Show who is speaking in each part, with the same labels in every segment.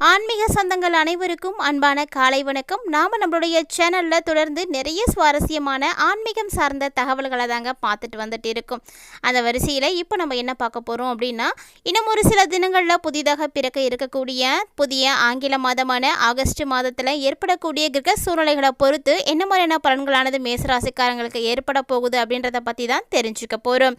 Speaker 1: ஆன்மீக சொந்தங்கள் அனைவருக்கும் அன்பான காலை வணக்கம். நாம் நம்மளுடைய சேனலில் தொடர்ந்து நிறைய சுவாரஸ்யமான ஆன்மீகம் சார்ந்த தகவல்களை தாங்க பார்த்துட்டு வந்துட்டு இருக்கோம். அந்த வரிசையில் இப்போ நம்ம என்ன பார்க்க போகிறோம் அப்படின்னா இன்னும் ஒரு சில தினங்களில் புதிதாக பிறக்க இருக்கக்கூடிய புதிய ஆங்கில மாதமான ஆகஸ்ட் மாதத்தில் ஏற்படக்கூடிய கிரக சூழ்நிலைகளை பொறுத்து என்ன மாதிரியான பலன்களானது மேசராசிக்காரங்களுக்கு ஏற்பட போகுது அப்படின்றத பற்றி தான் தெரிஞ்சுக்க போகிறோம்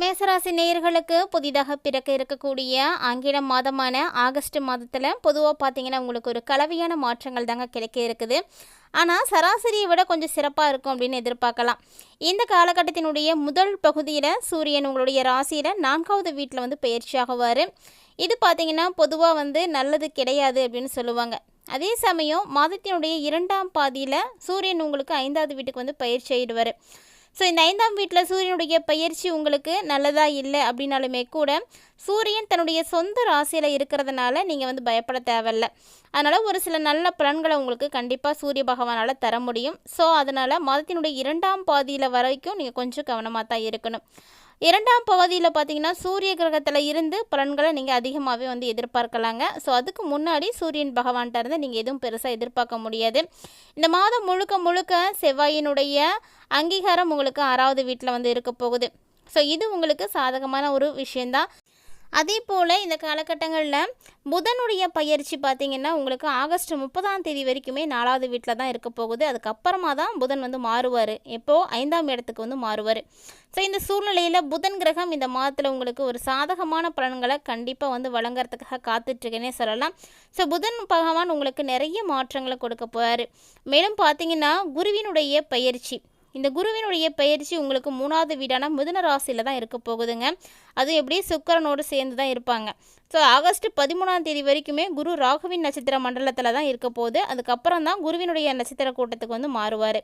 Speaker 1: மேசராசி நேயர்களுக்கு புதிதாக பிறக்க இருக்கக்கூடிய ஆங்கில மாதமான ஆகஸ்ட் மாதத்தில் பொதுவாக பார்த்தீங்கன்னா உங்களுக்கு ஒரு கலவையான மாற்றங்கள் தாங்க கிடைக்க இருக்குது. ஆனால் சராசரியை விட கொஞ்சம் சிறப்பாக இருக்கும் அப்படின்னு எதிர்பார்க்கலாம். இந்த காலகட்டத்தினுடைய முதல் பகுதியில் சூரியன் உங்களுடைய ராசியில் நான்காவது வீட்டில் வந்து பயிற்சியாகுவார் இது பார்த்தீங்கன்னா பொதுவாக வந்து நல்லது கிடையாது அப்படின்னு சொல்லுவாங்க. அதே சமயம் மாதத்தினுடைய இரண்டாம் பாதியில் சூரியன் உங்களுக்கு ஐந்தாவது வீட்டுக்கு வந்து பயிற்சி ஆயிடுவார். ஸோ இந்த ஐந்தாம் வீட்டில் சூரியனுடைய பயிற்சி உங்களுக்கு நல்லதாக இல்லை அப்படின்னாலுமே கூட சூரியன் தன்னுடைய சொந்த ராசியில் இருக்கிறதுனால நீங்கள் வந்து பயப்பட தேவையில்ல. அதனால் ஒரு சில நல்ல பலன்களை உங்களுக்கு கண்டிப்பாக சூரிய பகவானால் தர முடியும். ஸோ அதனால் மதத்தினுடைய இரண்டாம் பாதியில் வரைக்கும் நீங்கள் கொஞ்சம் கவனமாக தான் இருக்கணும். இரண்டாம் பகுதியில் பார்த்தீங்கன்னா சூரிய கிரகத்தில் இருந்து பலன்களை நீங்கள் அதிகமாகவே வந்து எதிர்பார்க்கலாங்க. ஸோ அதுக்கு முன்னாடி சூரியன் பகவான்கிட்ட இருந்து நீங்கள் எதுவும் பெருசாக எதிர்பார்க்க முடியாது. இந்த மாதம் முழுக்க முழுக்க செவ்வாயினுடைய அங்கீகாரம் உங்களுக்கு ஆறாவது வீட்டில் வந்து இருக்க போகுது. ஸோ இது உங்களுக்கு சாதகமான ஒரு விஷயந்தான் அதே போல் இந்த காலகட்டங்களில் புதனுடைய பயிற்சி பார்த்திங்கன்னா உங்களுக்கு ஆகஸ்ட் முப்பதாம் தேதி வரைக்குமே நாலாவது வீட்டில் தான் இருக்க போகுது. அதுக்கப்புறமா தான் புதன் வந்து மாறுவார். எப்போது ஐந்தாம் இடத்துக்கு வந்து மாறுவார். ஸோ இந்த சூழ்நிலையில் புதன் கிரகம் இந்த மாதத்தில் உங்களுக்கு ஒரு சாதகமான பலன்களை கண்டிப்பாக வந்து வழங்குறதுக்காக காத்துட்ருக்கேனே சொல்லலாம். ஸோ புதன் பகவான் உங்களுக்கு நிறைய மாற்றங்களை கொடுக்க போகிறார் மேலும் பார்த்தீங்கன்னா குருவினுடைய பயிற்சி. இந்த குருவினுடைய பயிற்சி உங்களுக்கு மூணாவது வீடான மிதுன ராசியில் தான் இருக்க போகுதுங்க. அதுவும் எப்படி சுக்கரனோடு சேர்ந்து தான் இருப்பாங்க. ஸோ ஆகஸ்ட் பதிமூணாம் தேதி வரைக்குமே குரு ராகுவின் நட்சத்திர மண்டலத்தில் தான் இருக்க போகுது. அதுக்கப்புறம் தான் குருவினுடைய நட்சத்திர கூட்டத்துக்கு வந்து மாறுவார்.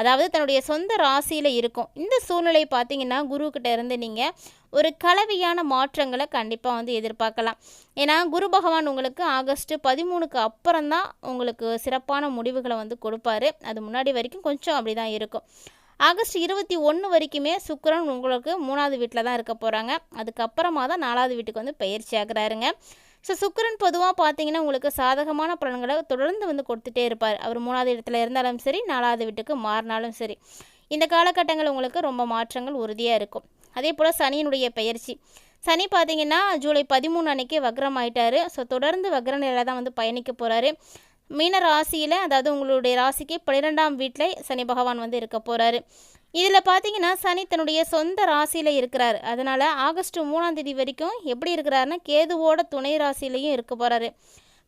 Speaker 1: அதாவது தன்னுடைய சொந்த ராசியில் இருக்கும். இந்த சூழ்நிலை பார்த்தீங்கன்னா குருக்கிட்ட இருந்து நீங்கள் ஒரு கலவையான மாற்றங்களை கண்டிப்பாக வந்து எதிர்பார்க்கலாம். ஏன்னா குரு பகவான் உங்களுக்கு ஆகஸ்ட் பதிமூணுக்கு அப்புறம் தான் உங்களுக்கு சிறப்பான முடிவுகளை வந்து கொடுப்பாரு. அது முன்னாடி வரைக்கும் கொஞ்சம் அப்படி தான் இருக்கும். ஆகஸ்ட் இருபத்தி ஒன்று வரைக்குமே சுக்கரன் உங்களுக்கு மூணாவது வீட்டில் தான் இருக்க போகிறாங்க அதுக்கப்புறமா தான் நாலாவது வீட்டுக்கு வந்து பயிற்சி ஆகிறாருங்க. ஸோ சுக்கரன் பொதுவாக பார்த்தீங்கன்னா உங்களுக்கு சாதகமான பலன்களை தொடர்ந்து வந்து கொடுத்துட்டே இருப்பார். அவர் மூணாவது இடத்துல இருந்தாலும் சரி நாலாவது வீட்டுக்கு மாறினாலும் சரி. இந்த காலகட்டங்கள் உங்களுக்கு ரொம்ப மாற்றங்கள் உறுதியாக இருக்கும். அதே போல் சனியினுடைய பயிற்சி சனி பார்த்தீங்கன்னா ஜூலை பதிமூணு அன்னைக்கு வக்ரம் ஆயிட்டாரு. ஸோ தொடர்ந்து வக்ர நிலையில் தான் வந்து பயணிக்க போகிறாரு மீன ராசியில் அதாவது உங்களுடைய ராசிக்கு பன்னிரெண்டாம் வீட்டில் சனி பகவான் வந்து இருக்க போகிறாரு இதில் பார்த்தீங்கன்னா சனி தன்னுடைய சொந்த ராசியில் இருக்கிறார். அதனால் ஆகஸ்ட் மூணாம் தேதி வரைக்கும் எப்படி இருக்கிறாருன்னா கேதுவோட துணை ராசிலையும் இருக்க போகிறாரு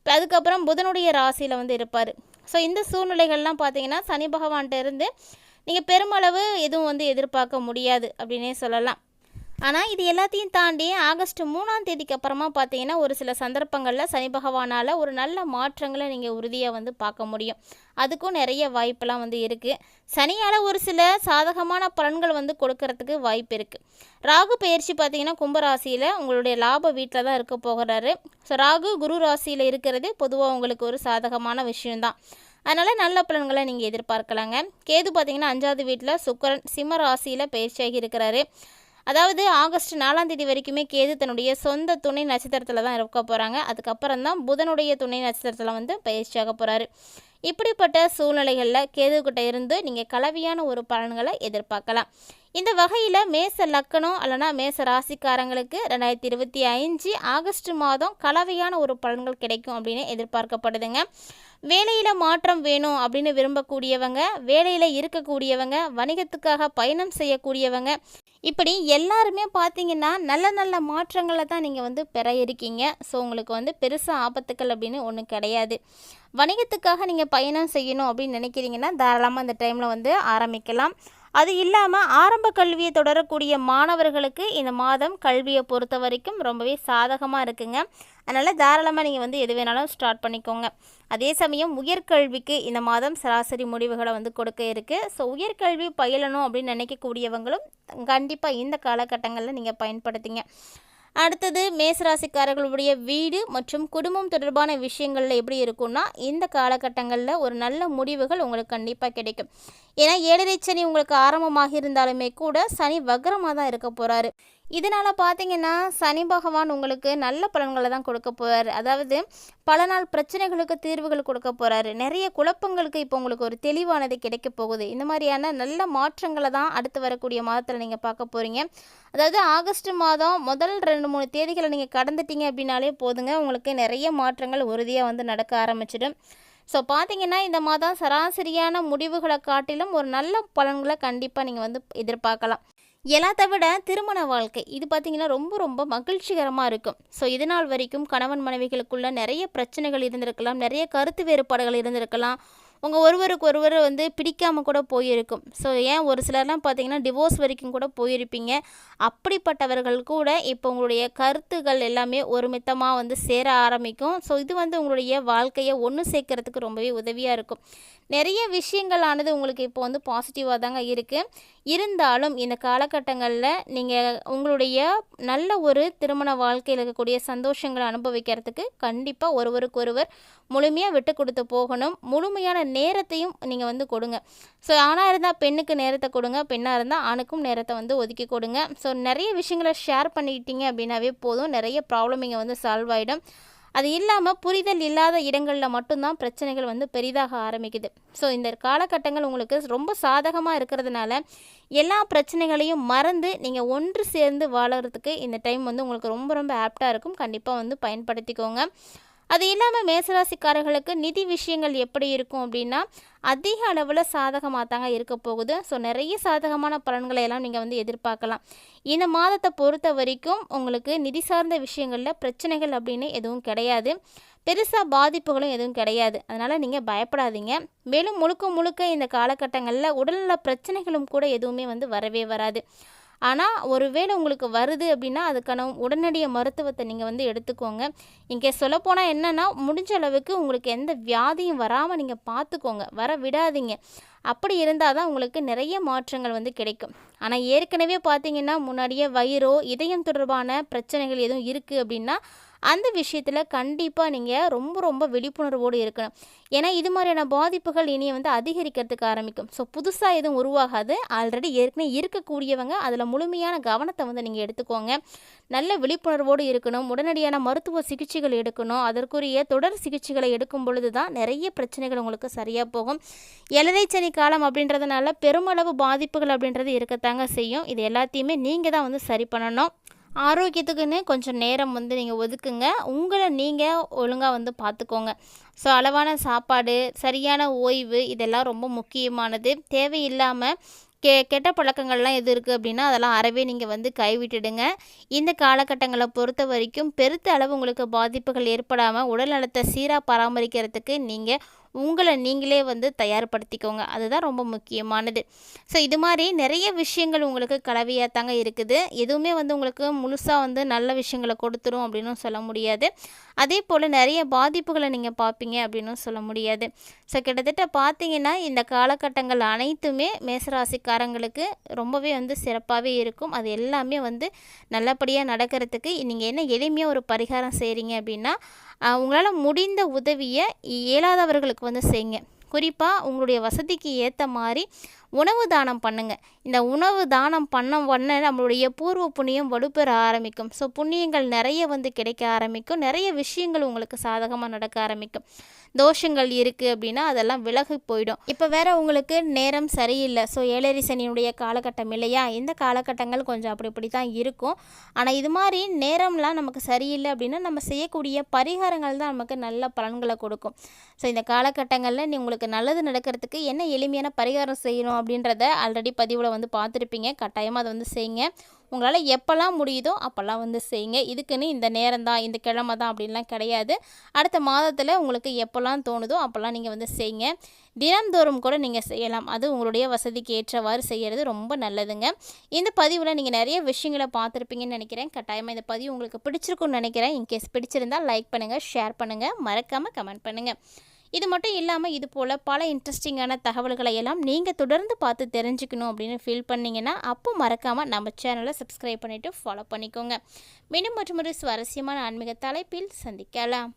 Speaker 1: அதுக்கப்புறம் புதனுடைய ராசியில் வந்து இருப்பார். ஸோ இந்த சூழ்நிலைகள்லாம் பார்த்தீங்கன்னா சனி பகவான்கிட்ட இருந்து நீங்கள் பெருமளவு எதுவும் வந்து எதிர்பார்க்க முடியாது அப்படின்னே சொல்லலாம். ஆனால் இது எல்லாத்தையும் தாண்டி ஆகஸ்ட் மூணாம் தேதிக்கு அப்புறமா பார்த்தீங்கன்னா ஒரு சில சந்தர்ப்பங்களில் சனி பகவானால் ஒரு நல்ல மாற்றங்களை நீங்கள் உறுதியாக வந்து பார்க்க முடியும். அதுக்கும் நிறைய வாய்ப்பெல்லாம் வந்து இருக்குது சனியால் ஒரு சில சாதகமான பலன்கள் வந்து கொடுக்கறதுக்கு வாய்ப்பு இருக்குது ராகு பயிற்சி பார்த்தீங்கன்னா கும்பராசியில் உங்களுடைய லாப வீட்டில் தான் இருக்க போகிறாரு. ஸோ ராகு குரு ராசியில் இருக்கிறது பொதுவாக உங்களுக்கு ஒரு சாதகமான விஷயம்தான். அதனால் நல்ல பலன்களை நீங்கள் எதிர்பார்க்கலாங்க. கேது பார்த்தீங்கன்னா அஞ்சாவது வீட்டில் சுக்கரன் சிம்ம ராசியில் பயிற்சியாகி இருக்கிறாரு. அதாவது ஆகஸ்ட் நாலாம் தேதி வரைக்குமே கேது தன்னுடைய சொந்த துணை நட்சத்திரத்தில் தான் இருக்க போகிறாங்க அதுக்கப்புறம் தான் புதனுடைய துணை நட்சத்திரத்தில் வந்து பயிற்சியாக போகிறாரு இப்படிப்பட்ட சூழ்நிலைகளில் கேதுக்கிட்ட இருந்து நீங்கள் கலவையான ஒரு பலன்களை எதிர்பார்க்கலாம். இந்த வகையில் மேச லக்கணம் அல்லனா மேச ராசிக்காரங்களுக்கு ரெண்டாயிரத்தி இருபத்தி அஞ்சு ஆகஸ்ட் மாதம் கலவையான ஒரு பலன்கள் கிடைக்கும் அப்படின்னு எதிர்பார்க்கப்படுதுங்க. வேலையில் மாற்றம் வேணும் அப்படின்னு விரும்பக்கூடியவங்க வேலையில் இருக்கக்கூடியவங்க வணிகத்துக்காக பயணம் செய்யக்கூடியவங்க இப்படி எல்லாருமே பார்த்தீங்கன்னா நல்ல நல்ல மாற்றங்களை தான் நீங்கள் வந்து பெற இருக்கீங்க. ஸோ உங்களுக்கு வந்து பெருசாக ஆபத்துக்கள் அப்படின்னு ஒன்றும் கிடையாது. வணிகத்துக்காக நீங்கள் பயணம் செய்யணும் அப்படின்னு நினைக்கிறீங்கன்னா தாராளமாக அந்த டைமில் வந்து ஆரம்பிக்கலாம். அது இல்லாமல் ஆரம்ப கல்வியை தொடரக்கூடிய மாணவர்களுக்கு இந்த மாதம் கல்வியை பொறுத்த வரைக்கும் ரொம்பவே சாதகமாக இருக்குங்க. அதனால் தாராளமாக நீங்கள் வந்து எது வேணாலும் ஸ்டார்ட் பண்ணிக்கோங்க. அதே சமயம் உயர்கல்விக்கு இந்த மாதம் சராசரி முடிவுகளை வந்து கொடுக்க இருக்குது ஸோ உயர்கல்வி பயிலணும் அப்படின்னு நினைக்கக்கூடியவங்களும் கண்டிப்பாக இந்த காலகட்டங்களில் நீங்கள் பயன்படுத்திங்க. அடுத்தது மேசராசிக்காரர்களுடைய வீடு மற்றும் குடும்பம் தொடர்பான விஷயங்களில் எப்படி இருக்கும்னா இந்த காலகட்டங்களில் ஒரு நல்ல முடிவுகள் உங்களுக்கு கண்டிப்பாக கிடைக்கும். ஏன்னா ஏழரை சனி உங்களுக்கு ஆரம்பமாக இருந்தாலுமே கூட சனி வக்ரமாக தான் இருக்க போகிறாரு இதனால் பார்த்தீங்கன்னா சனி பகவான் உங்களுக்கு நல்ல பலன்களை தான் கொடுக்க போகிறாரு அதாவது பல நாள் பிரச்சனைகளுக்கு தீர்வுகள் கொடுக்க போகிறாரு நிறைய குழப்பங்களுக்கு இப்போ உங்களுக்கு ஒரு தெளிவானது கிடைக்க போகுது. இந்த மாதிரியான நல்ல மாற்றங்களை தான் அடுத்து வரக்கூடிய மாதத்தில் நீங்கள் பார்க்க போகிறீங்க அதாவது ஆகஸ்ட் மாதம் முதல் ரெண்டு மூணு தேதிகளை நீங்கள் கடந்துட்டீங்க அப்படின்னாலே போதுங்க. உங்களுக்கு நிறைய மாற்றங்கள் உறுதியாக வந்து நடக்க ஆரம்பிச்சிடும். ஸோ பார்த்தீங்கன்னா இந்த மாதம் சராசரியான முடிவுகளை காட்டிலும் ஒரு நல்ல பலன்களை கண்டிப்பாக நீங்கள் வந்து எதிர்பார்க்கலாம். எல்லாத்த விட திருமண வாழ்க்கை இது பார்த்திங்கன்னா ரொம்ப ரொம்ப மகிழ்ச்சிகரமாக இருக்கும். ஸோ இதனால் நாள் வரைக்கும் கணவன் மனைவிகளுக்குள்ள நிறைய பிரச்சனைகள் இருந்திருக்கலாம் நிறைய கருத்து வேறுபாடுகள் இருந்திருக்கலாம். உங்கள் ஒருவருக்கு ஒருவர் வந்து பிடிக்காமல் கூட போயிருக்கும். ஸோ ஏன் ஒரு சிலர்லாம் பார்த்தீங்கன்னா டிவோர்ஸ் வரைக்கும் கூட போயிருப்பீங்க. அப்படிப்பட்டவர்கள் கூட இப்போ உங்களுடைய கருத்துகள் எல்லாமே ஒரு மித்தமாக வந்து சேர ஆரம்பிக்கும். ஸோ இது வந்து உங்களுடைய வாழ்க்கையை ஒன்று சேர்க்கறதுக்கு ரொம்பவே உதவியாக இருக்கும். நிறைய விஷயங்களானது உங்களுக்கு இப்போ வந்து பாசிட்டிவாக தாங்க இருக்குது இருந்தாலும் இந்த காலகட்டங்களில் நீங்கள் உங்களுடைய நல்ல ஒரு திருமண வாழ்க்கையில் இருக்கக்கூடிய சந்தோஷங்களை அனுபவிக்கிறதுக்கு கண்டிப்பாக ஒருவருக்கொருவர் முழுமையாக விட்டு கொடுத்து போகணும். முழுமையான நேரத்தையும் நீங்கள் வந்து கொடுங்க. ஸோ ஆணாக இருந்தால் பெண்ணுக்கு நேரத்தை கொடுங்க. பெண்ணாக இருந்தால் ஆணுக்கும் நேரத்தை வந்து ஒதுக்கி கொடுங்க. ஸோ நிறைய விஷயங்களை ஷேர் பண்ணிக்கிட்டீங்க அப்படின்னாவே போதும். நிறைய ப்ராப்ளம் இங்கே வந்து சால்வ் ஆகிடும் அது இல்லாமல் புரிதல் இல்லாத இடங்களில் மட்டும்தான் பிரச்சனைகள் வந்து பெரிதாக ஆரம்பிக்குது. ஸோ இந்த காலகட்டங்கள் உங்களுக்கு ரொம்ப சாதகமாக இருக்கிறதுனால எல்லா பிரச்சனைகளையும் மறந்து நீங்கள் ஒன்று சேர்ந்து வாழறதுக்கு இந்த டைம் வந்து உங்களுக்கு ரொம்ப ரொம்ப ஆப்டாக இருக்கும். கண்டிப்பாக வந்து பயன்படுத்திக்கோங்க. அது இல்லாமல் மேசராசிக்காரர்களுக்கு நிதி விஷயங்கள் எப்படி இருக்கும் அப்படின்னா அதிக அளவில் சாதகமாக தாங்க இருக்க போகுது. ஸோ நிறைய சாதகமான பலன்களை எல்லாம் நீங்கள் வந்து எதிர்பார்க்கலாம். இந்த மாதத்தை பொறுத்த வரைக்கும் உங்களுக்கு நிதி சார்ந்த விஷயங்களில் பிரச்சனைகள் அப்படின்னு எதுவும் கிடையாது. பெருசாக பாதிப்புகளும் எதுவும் கிடையாது. அதனால் நீங்கள் பயப்படாதீங்க. மேலும் முழுக்க முழுக்க இந்த காலகட்டங்களில் உடல்நல பிரச்சனைகளும் கூட எதுவுமே வந்து வரவே வராது. ஆனால் ஒருவேளை உங்களுக்கு வருது அப்படின்னா அதுக்கான உடனடிய மருத்துவத்தை நீங்கள் வந்து எடுத்துக்கோங்க. இங்கே சொல்லப்போனால் என்னென்னா முடிஞ்ச அளவுக்கு உங்களுக்கு எந்த வியாதியும் வராமல் நீங்கள் பார்த்துக்கோங்க வர விடாதீங்க. அப்படி இருந்தால் தான் உங்களுக்கு நிறைய மாற்றங்கள் வந்து கிடைக்கும். ஆனால் ஏற்கனவே பார்த்தீங்கன்னா முன்னாடியே வயிறோ இதயம் தொடர்பான பிரச்சனைகள் எதுவும் இருக்குது அப்படின்னா அந்த விஷயத்தில் கண்டிப்பாக நீங்கள் ரொம்ப ரொம்ப விழிப்புணர்வோடு இருக்கணும். ஏன்னா இது மாதிரியான பாதிப்புகள் இனி வந்து அதிகரிக்கிறதுக்கு ஆரம்பிக்கும். ஸோ புதுசாக எதுவும் உருவாகாது. ஆல்ரெடி ஏற்கனவே இருக்கக்கூடியவங்க அதில் முழுமையான கவனத்தை வந்து நீங்கள் எடுத்துக்கோங்க. நல்ல விழிப்புணர்வோடு இருக்கணும். உடனடியான மருத்துவ சிகிச்சைகள் எடுக்கணும். அதற்குரிய தொடர் சிகிச்சைகளை எடுக்கும் பொழுது தான் நிறைய பிரச்சனைகள் உங்களுக்கு சரியாக போகும். எலரை சனி காலம் அப்படின்றதுனால பெருமளவு பாதிப்புகள் அப்படின்றது இருக்கத்தாங்க செய்யும். இது எல்லாத்தையுமே நீங்கள் தான் வந்து சரி பண்ணணும். ஆரோக்கியத்துக்குன்னு கொஞ்சம் நேரம் வந்து நீங்கள் ஒதுக்குங்க. உங்களை நீங்கள் ஒழுங்காக வந்து பார்த்துக்கோங்க ஸோ அளவான சாப்பாடு சரியான ஓய்வு இதெல்லாம் ரொம்ப முக்கியமானது. தேவையில்லாமல் கெ கெட்ட பழக்கங்கள்லாம் எது இருக்குது அப்படின்னா அதெல்லாம் அறவே நீங்கள் வந்து கைவிட்டுடுங்க. இந்த காலகட்டங்களை பொறுத்த வரைக்கும் பெருத்த அளவு உங்களுக்கு பாதிப்புகள் ஏற்படாமல் உடல் நலத்தை சீராக பராமரிக்கிறதுக்கு நீங்கள் உங்களை நீங்களே வந்து தயார்படுத்திக்கோங்க. அதுதான் ரொம்ப முக்கியமானது. ஸோ இது மாதிரி நிறைய விஷயங்கள் உங்களுக்கு கலவையாக தாங்க இருக்குது. எதுவுமே வந்து உங்களுக்கு முழுசாக வந்து நல்ல விஷயங்களை கொடுத்துரும் அப்படின்னு சொல்ல முடியாது. அதே போல் நிறைய பாதிப்புகளை நீங்கள் பார்ப்பீங்க அப்படின்னு சொல்ல முடியாது. ஸோ கிட்டத்தட்ட பார்த்தீங்கன்னா இந்த காலகட்டங்கள் அனைத்துமே மேசராசிக்காரங்களுக்கு ரொம்பவே வந்து சிறப்பாகவே இருக்கும். அது எல்லாமே வந்து நல்லபடியாக நடக்கிறதுக்கு நீங்கள் என்ன எளிமையாக ஒரு பரிகாரம் செய்கிறீங்க அப்படின்னா உங்களால் முடிந்த உதவியை இயலாதவர்களுக்கு வந்து செய்யுங்க. குறிப்பாக உங்களுடைய வசதிக்கு ஏற்ற மாதிரி உணவு தானம் பண்ணுங்கள் இந்த உணவு தானம் பண்ண உடனே நம்மளுடைய பூர்வ புண்ணியம் வலுப்பெற ஆரம்பிக்கும். ஸோ புண்ணியங்கள் நிறைய வந்து கிடைக்க ஆரம்பிக்கும். நிறைய விஷயங்கள் உங்களுக்கு சாதகமாக நடக்க ஆரம்பிக்கும். தோஷங்கள் இருக்குது அப்படின்னா அதெல்லாம் விலகி போயிடும். இப்போ வேற உங்களுக்கு நேரம் சரியில்லை. ஸோ ஏழரி சனியுடைய காலகட்டம் இல்லையா? இந்த காலகட்டங்கள் கொஞ்சம் அப்படி இப்படி தான் இருக்கும். ஆனால் இது மாதிரி நேரம்லாம் நமக்கு சரியில்லை அப்படின்னா நம்ம செய்யக்கூடிய பரிகாரங்கள் தான் நமக்கு நல்ல பலன்களை கொடுக்கும். ஸோ இந்த காலகட்டங்களில் நீ உங்களுக்கு நல்லது நடக்கிறதுக்கு என்ன எளிமையான பரிகாரம் செய்யணும் அப்படின்றத ஆல்ரெடி பதிவில் வந்து பார்த்துருப்பீங்க. கட்டாயமாக அதை வந்து செய்யுங்க. உங்களால் எப்போல்லாம் முடியுதோ அப்போல்லாம் வந்து செய்யுங்க. இதுக்குன்னு இந்த நேரம் தான் இந்த கிழமை தான் அப்படின்லாம் கிடையாது. அடுத்த மாதத்தில் உங்களுக்கு எப்போல்லாம் தோணுதோ அப்போல்லாம் நீங்கள் வந்து செய்யுங்க. தினந்தோறும் கூட நீங்கள் செய்யலாம். அது உங்களுடைய வசதிக்கு ஏற்றவாறு செய்கிறது ரொம்ப நல்லதுங்க. இந்த பதிவில் நீங்கள் நிறைய விஷயங்களை பார்த்துருப்பீங்கன்னு நினைக்கிறேன். கட்டாயமாக இந்த பதிவு உங்களுக்கு பிடிச்சிருக்குன்னு நினைக்கிறேன். இன்கேஸ் பிடிச்சிருந்தால் லைக் பண்ணுங்கள் ஷேர் பண்ணுங்கள் மறக்காமல் கமெண்ட் பண்ணுங்கள் இது மட்டும் இல்லாமல் இது போல் பல இன்ட்ரெஸ்டிங்கான தகவல்களை எல்லாம் நீங்கள் தொடர்ந்து பார்த்து தெரிஞ்சுக்கணும் அப்படின்னு ஃபீல் பண்ணீங்கன்னா அப்போ மறக்காமல் நம்ம சேனலை சப்ஸ்கிரைப் பண்ணிவிட்டு ஃபாலோ பண்ணிக்கோங்க. மீண்டும் மற்றும் ஒரு சுவாரஸ்யமான ஆன்மீக தலைப்பில் சந்திக்கலாம்.